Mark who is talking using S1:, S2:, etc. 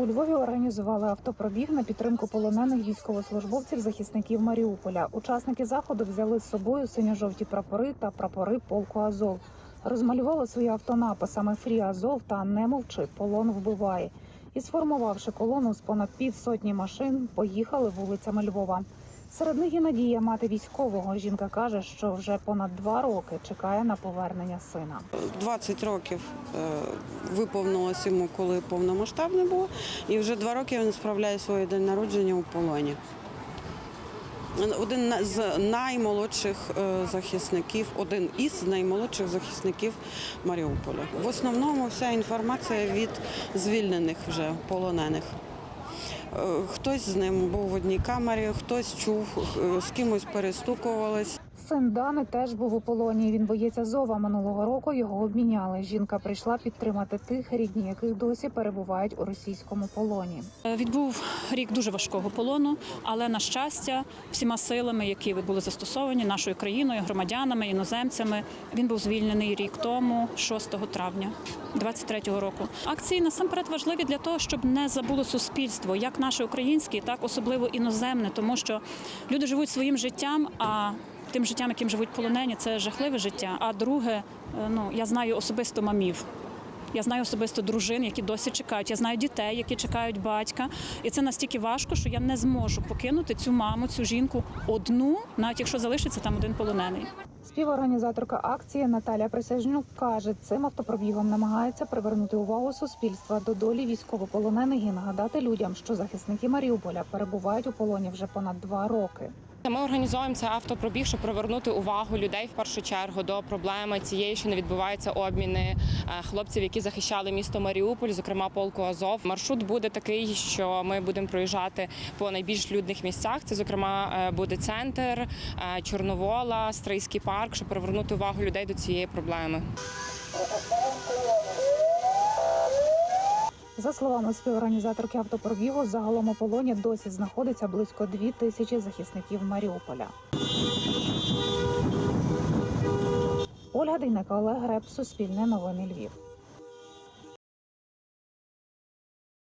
S1: У Львові організували автопробіг на підтримку полонених військовослужбовців захисників Маріуполя. Учасники заходу взяли з собою синьо-жовті прапори та прапори полку Азов. Розмалювали свої автонаписами Фрі Азов та Не мовчи, полон вбиває. І сформувавши колону з понад півсотні машин, поїхали вулицями Львова. Серед них і Надія, мати військового. Жінка каже, що вже понад два роки чекає на повернення сина.
S2: 20 років е, виповнилось йому, коли повномасштабне було, і вже два роки він справляє своє день народження у полоні. Один з наймолодших е, захисників, один із наймолодших захисників Маріуполя. В основному вся інформація від звільнених вже полонених. Е, Хтось з ним був в одній камері, хтось чув, е, з кимось перестукувались.
S1: Син Дани теж був у полоні. Він боєць Азова. Минулого року його обміняли. Жінка прийшла підтримати тих, рідні яких досі перебувають у російському полоні.
S3: Е, Відбув рік дуже важкого полону, але на щастя, всіма силами, які були застосовані нашою країною, громадянами, іноземцями, він був звільнений рік тому, 6 травня 23-го року. Акції насамперед важливі для того, щоб не забуло суспільство, як наше українське, так особливо іноземне, тому що люди живуть своїм життям. а Тим життям, яким живуть полонені, це жахливе життя. А друге, е, ну я знаю особисто мамів, я знаю особисто дружин, які досі чекають. Я знаю дітей, які чекають батька. І це настільки важко, що я не зможу покинути цю маму, цю жінку одну, навіть якщо залишиться там один полонений.
S1: Співорганізаторка акції Наталя Присяжнюк каже, цим автопробігом намагається привернути увагу суспільства до долі військовополонених і нагадати людям, що захисники Маріуполя перебувають у полоні вже понад два роки.
S4: Ми організовуємо цей автопробіг, щоб привернути увагу людей в першу чергу до проблеми цієї, що не відбуваються обміни е, хлопців, які захищали місто Маріуполь, зокрема полку Азов. Маршрут буде такий, що ми будемо проїжджати по найбільш людних місцях. Це, зокрема, е, буде центр, е, Чорновола, Стрийський парк, щоб привернути увагу людей до цієї проблеми.
S1: За словами співорганізаторки автопробігу, загалом у полоні досі знаходиться близько дві тисячі захисників Маріуполя. Ольга Дейнека, Олег Греб, Суспільне новини Львів.